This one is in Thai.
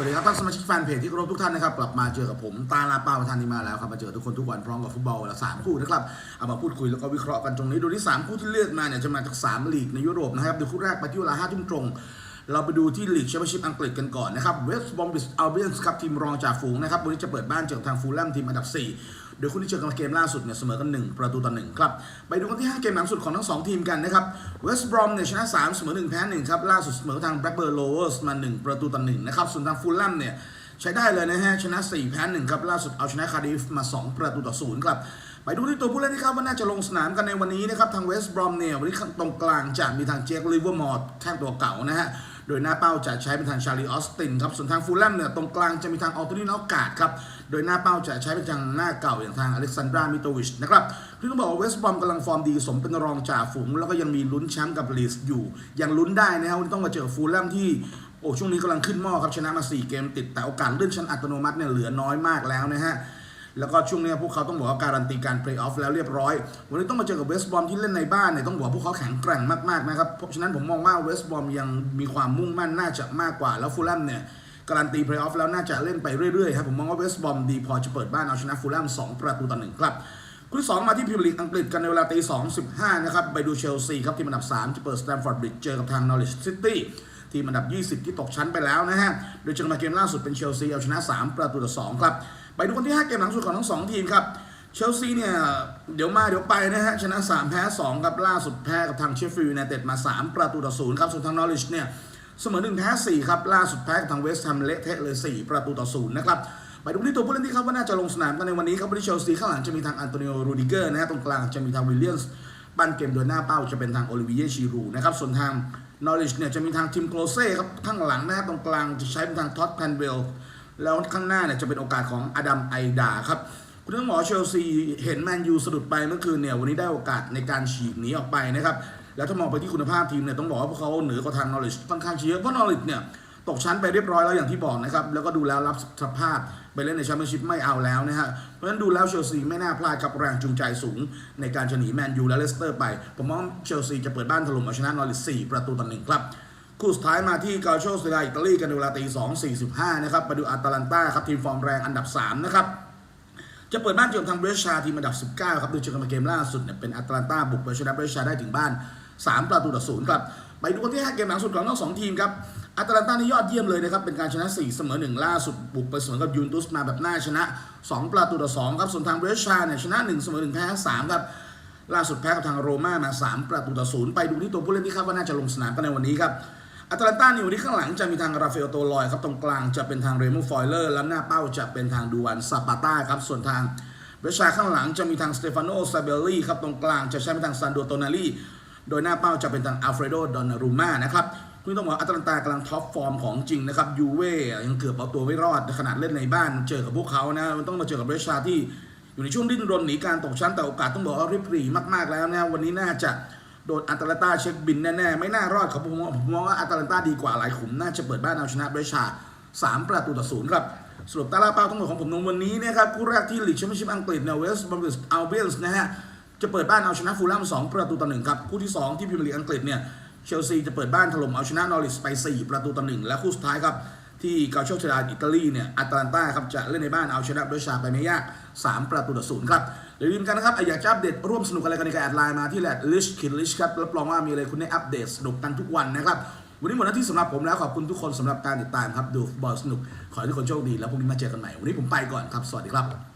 วัสดีครับท่านสมาชิกแฟนเพจที่เคารพทุกท่านนะครับกลับมาเจอกับผมตาลาป้าประธานนีมาแล้วครับมาเจอทุกคนทุกวันพร้อมกับฟุตบอลละสามคู่นะครับเอามาพูดคุยแล้วก็วิเคราะห์กันตรงนี้โดยที่สามคู่ที่เลือกมาเนี่ยจะมาจากสามลีกในยุโรปนะครับเดี๋ยวคู่แรกไปที่เวลาห้าทุ่มตรง เราไปดูที่ลีกแชมเปี้ยนชิพอังกฤษกันก่อนนะครับเวสต์บอมบิสอัลเบียนส์ครับทีมรองจากฝูงนะครับวันนี้จะเปิดบ้านเจอทางฟูลแลมทีมอันดับ 4โดยคู่ที่เจอกันเกมล่าสุดเนี่ยเสมอกัน 1 ประตูต่อ1ครับ ไปดูกันที่ 5 เกมหลังสุดของทั้ง 2 ทีมกันนะครับเวสต์บรอมเนี่ยชนะ 3 เสมอ 1 แพ้ 1 ครับ ล่าสุดเสมอทางแบล็กเบิร์นโลเวอร์สมา 1 ประตูต่อ1นะครับ ส่วนทางฟูลแลมเนี่ยใช้ได้เลยนะฮะ ชนะ 4 แพ้ 1 ครับ ล่าสุดเอาชนะคาร์ดิฟมา 2 ประตูต่อ0ครับ ไปดูที่ตัวผู้เล่นที่คาดว่าน่าจะลงสนามกันในวันนี้นะครับทางเวสต์บรอมเนี่ยวันนี้ตรงกลางจะมีทางเจคลิเวอร์มอร์แข้งตัวเก่านะฮะ โดยหน้าเป้าจะใช้เป็นทางชาลีออสตินครับ ส่วนทางฟูลแลมเนี่ยตรงกลางจะมีทางออตโตนีนอกาดครับ โดยหน้าเป้าจะใช้เป็นทางหน้าเก่าอย่างทางอเล็กซานดรามิโตวิชนะครับที่ต้องบอกว่าเวสต์บอมกำลังฟอร์มดีสมเป็นรองจ่าฝูง แล้วก็ยังมีลุ้นแชมป์กับลีสอยู่ ยังลุ้นได้นะครับต้องมาเจอฟูลแลมที่โอ้ช่วงนี้กำลังขึ้นหม้อครับชนะมา 4 เกมติดแต่โอกาสเลื่อนชั้นอัตโนมัติเนี่ยเหลือน้อยมากแล้วนะฮะ แล้วก็ช่วงนี้พวกเขาต้องบอกว่าการันตีการเพลย์ออฟแล้วเรียบร้อย วันนี้ต้องมาเจอกับเวสต์บอมที่เล่นในบ้านเนี่ยต้องบอกว่าพวกเขาแข็งแกร่งมากๆนะครับเพราะฉะนั้นผมมองว่าเวสต์บอมยังมีความมุ่งมั่นน่าจะมากกว่าแล้วฟูลแลมเนี่ยการันตีเพลย์ออฟแล้วน่าจะเล่นไปเรื่อยๆครับผมมองว่าเวสต์บอมดีพอจะเปิดบ้านเอาชนะฟูลแลม2 ประตูต่อหนึ่งครับคู่ที่สองมาที่พรีเมียร์ลีกอังกฤษกันในเวลาตีสองสิบห้านะครับไปดูเชลซีครับทีมอันดับสามจะเปิดสแตมฟอร์ดบริดจ์เจอกับทางนอริชซิตี้ ทีมอันดับ 20 ที่ตกชั้นไปแล้วนะฮะ โดยเจอมาเกมล่าสุดเป็นเชลซีเอาชนะ 3 ประตูต่อ 2 ครับ ไปดูกันที่ 5 เกมหลังสุดของทั้ง 2 ทีมครับ เชลซีเนี่ย เดี๋ยวมาเดี๋ยวไปนะฮะ ชนะ 3 แพ้ 2 ครับ ล่าสุดแพ้กับทางเชฟฟิลด์ยูไนเต็ดมา 3 ประตูต่อ 0 ครับ ส่วนทางนอริชเนี่ยเสมอ1แพ้4ครับ ล่าสุดแพ้กับทางเวสต์แฮมเละเทะเลย 4 ประตูต่อ 0 นะครับไปดูที่ตัวผู้เล่นที่คาดว่าน่าจะลงสนามกันในวันนี้ครับวันนี้เชลซีข้างหลังจะมีทางอันโตนิโอ รูดิเกอร์นะฮะตรงกลางจะมีทางวิลเลียมส์ปั้นเกมโดยหน้าเป้าจะเป็นทางโอลิเวียชีรูนะครับส่วนทาง นอริชเนี่ยจะมีทางทีมโคลเซ่ครับข้างหลังนะครับตรงกลางจะใช้เป็นทางท็อตแพนเวลแล้วข้างหน้าเนี่ยจะเป็นโอกาสของอดัมไอดาครับคุณต้งหมอเชลซีเห็นแมนยูสะดุดไปเมื่อคืนเนี่ยวันนี้ได้โอกาสในการฉีกหนีออกไปนะครับแล้วถ้ามองไปที่คุณภาพทีมเนี่ยต้องบอกว่าพวกเขาเหนือกว่าทางนอริชค่อนข้างเยอะเพราะนอริชเนี่ย ตกชั้นไปเรียบร้อยแล้วอย่างที่บอกนะครับ แล้วก็ดูแล้วรับสภาพไปเล่นในแชมเปี้ยนชิพไม่เอาแล้วนะฮะ เพราะฉะนั้นดูแล้วเชลซีไม่น่าพลาดกับแรงจูงใจสูง ในการจะหนีแมนยูและเลสเตอร์ไป ผมมองเชลซีจะเปิดบ้านถล่มเอาชนะนอริส4ประตูต่อหนึ่งครับคู่สุดท้ายมาที่กาโชสเตาอิตาลีกันเวลาตี2 45 นะครับไปดูอาตาลันตาครับทีมฟอร์มแรงอันดับ 3 นะครับ จะเปิดบ้านเจอทางเบรชาทีมอันดับ 19 ครับดยเจอกันมาเกมล่าสุดเนี่ยเป็นแอตแลนตาบุกไปชนะเบรชาได้ถึงบ้าน 3 ประตูต่อศูนย์ครับ ไปดูกันที่ 5 เกมหลังสุดของทั้งสองทีมครับ อตแลนตานี่ยอดเยี่ยมเลยนะครับ เป็นการชนะ 4 เสมอ 1 ล่าสุดบุกไปเสมอกับยูนตุสมาแบบน่าชนะ 2 ประตูต่อ 2 ครับ ส่วนทางเบรชาเนี่ยชนะ 1 เสมอ 1 แพ้ 3 ครับ ล่าสุดแพ้กับทางโรม่ามา 3 ประตูต่อศูนย์ไปดูที่ตัวผู้เล่นที่คาดว่าน่าจะลงสนามกันในวันนี้ครับอาตแลนตานี่วันนี้ข้างหลังจะมีทางราฟาเอลโตลอยครับตรงกลางจะเป็นทางเรมูฟอยเลอร์และหน้าเป้าจะเป็นทางดูวันซาปาต้าครับส่วนทางเบชาข้างหลังจะมีทางสเตฟานโนซาเบลลี่ครับตรงกลางจะใช้เป็นทางซันโดโตนาลีโดยหน้าเป้าจะเป็นทางอัลเฟรโดดอนนารูมานะครับ คุณต้องบอกอาตแลนตากำลังท็อปฟอร์มของจริงนะครับยูเว่ยังเกือบเอาตัวไม่รอดขนาดเล่นในบ้านเจอกับพวกเขานะมันต้องมาเจอกับเบชาที่อยู่ในช่วงดิ้นรนหนีการตกชั้นแต่โอกาสต้องบอกว่าริบหรี่มากๆแล้วนะวันนี้น่าจะโดนอัตแลนตาเช็คบินแน่ๆ ไม่น่ารอดครับผมมองผมมองว่าอัตแลนตาดีกว่าหลายขุมน่าจะเปิดบ้านเอาชนะเบรชา3ประตูต่อศูนย์ครับสรุปตาลาเป้าทั้งหมดของผมในวันนี้นะครับคู่แรกที่ลีกแชมเปี้ยนชิพอังกฤษเนี่ยเวสต์บอมบิสอัลเบลส์นะฮะจะเปิดบ้านเอาชนะฟูลแลม2ประตูต่อหนึ่งครับคู่ที่2ที่พรีเมียร์ลีกอังกฤษเนี่ย เชลซีจะเปิดบ้านถล่มเอาชนะนอริสไป 4 ประตูต่อหนึ่งและคู่สุดท้ายครับที่เกาโชเชลาอิตาลีเนี่ยอัตแลนตาครับจะเล่นในบ้านเอาชนะเบรชาไปไม่ยาก 3 ประตูต่อศูนย์ครับอย่าลืมกันนะครับอยากจะอัปเดตร่วมสนุกอะไรกันในการแอดไลน์มาที่แลดลิชคินลิชครับรับรองว่ามีอะไรคุณได้อัปเดตสนุกกันทุกวันนะครับวันนี้หมดหน้าที่สำหรับผมแล้วขอบคุณทุกคนสำหรับการติดตามครับดูฟุตบอลสนุกขอให้ทุกคนโชคดีแล้วพรุ่งนี้มาเจอกันใหม่วันนี้ผมไปก่อนครับสวัสดีครับ